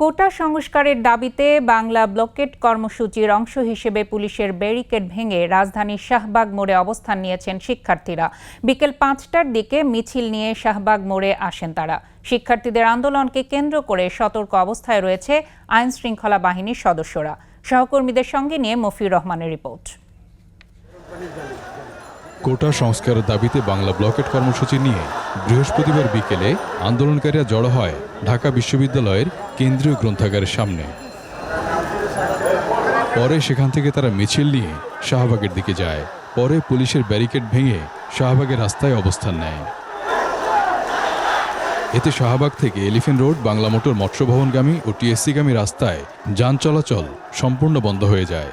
কোটা সংস্কারের দাবিতে বাংলা ব্লকেট কর্মসূচির অংশ হিসেবে পুলিশের ব্যারিকেড ভেঙে রাজধানীর শাহবাগ মোড়ে অবস্থান নিয়েছেন শিক্ষার্থীরা। বিকেল পাঁচটার দিকে মিছিল নিয়ে শাহবাগ মোড়ে আসেন তারা। শিক্ষার্থীদের আন্দোলনকে কেন্দ্র করে সতর্ক অবস্থায় রয়েছে আইন শৃঙ্খলা বাহিনীর সদস্যরা। সহকর্মীদের সঙ্গে নিয়ে মফিউর রহমানের রিপোর্ট। কোটা সংস্কারের দাবিতে বাংলা ব্লকেট কর্মসূচি নিয়ে বৃহস্পতিবার বিকেলে আন্দোলনকারীরা জড়ো হয় ঢাকা বিশ্ববিদ্যালয়ের কেন্দ্রীয় গ্রন্থাগারের সামনে। পরে সেখান থেকে তারা মিছিল নিয়ে শাহবাগের দিকে যায়। পরে পুলিশের ব্যারিকেড ভেঙে শাহবাগের রাস্তায় অবস্থান নেয়। এতে শাহবাগ থেকে এলিফেন্ট রোড বাংলা মোটর মৎস্য ভবনগামী ও টিএসসিগামী রাস্তায় যান চলাচল সম্পূর্ণ বন্ধ হয়ে যায়।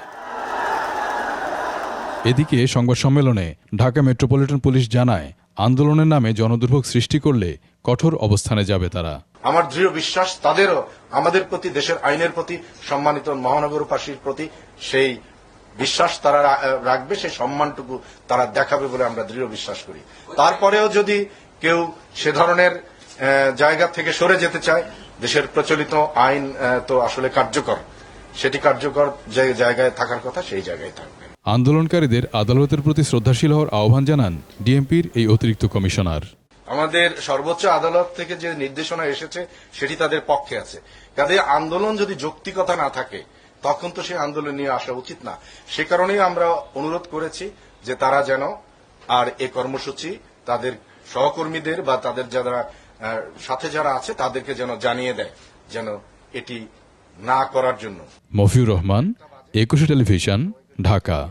এদিকে সংবাদ সম্মেলনে ঢাকা মেট্রোপলিটন পুলিশ জানায়, আন্দোলনের নামে জনদুর্ভোগ সৃষ্টি করলে কঠোর অবস্থানে যাবে তারা। আমার দৃঢ় বিশ্বাস, তাদেরও আমাদের প্রতি, দেশের আইনের প্রতি, সম্মানিত মহানগরবাসীর প্রতি সেই বিশ্বাস তারা রাখবে, সেই সম্মানটুকু তারা দেখাবে বলে আমরা দৃঢ় বিশ্বাস করি। তারপরেও যদি কেউ সে ধরনের জায়গা থেকে সরে যেতে চায়, দেশের প্রচলিত আইন তো আসলে কার্যকর। সেটি কার্যকর যে, জায়গায় থাকার কথা সেই জায়গায় থাকবে। আন্দোলনকারীদের আদালতের প্রতি শ্রদ্ধাশীল হওয়ার আহ্বান জানান ডিএমপির এই অতিরিক্ত কমিশনার। আমাদের সর্বোচ্চ আদালত থেকে যে নির্দেশনা এসেছে সেটি তাদের পক্ষে আছে। কাজে আন্দোলন যদি যৌক্তিকতা না থাকে তখন তো সেই আন্দোলন নিয়ে আসা উচিত না। সে কারণেই আমরা অনুরোধ করেছি যে তারা যেন আর এ কর্মসূচি তাদের সহকর্মীদের বা তাদের যারা সাথে যারা আছে তাদেরকে যেন জানিয়ে দেয় যেন এটি না করার জন্য। মফিউর রহমান একুশে টেলিভিশন ঢাকা।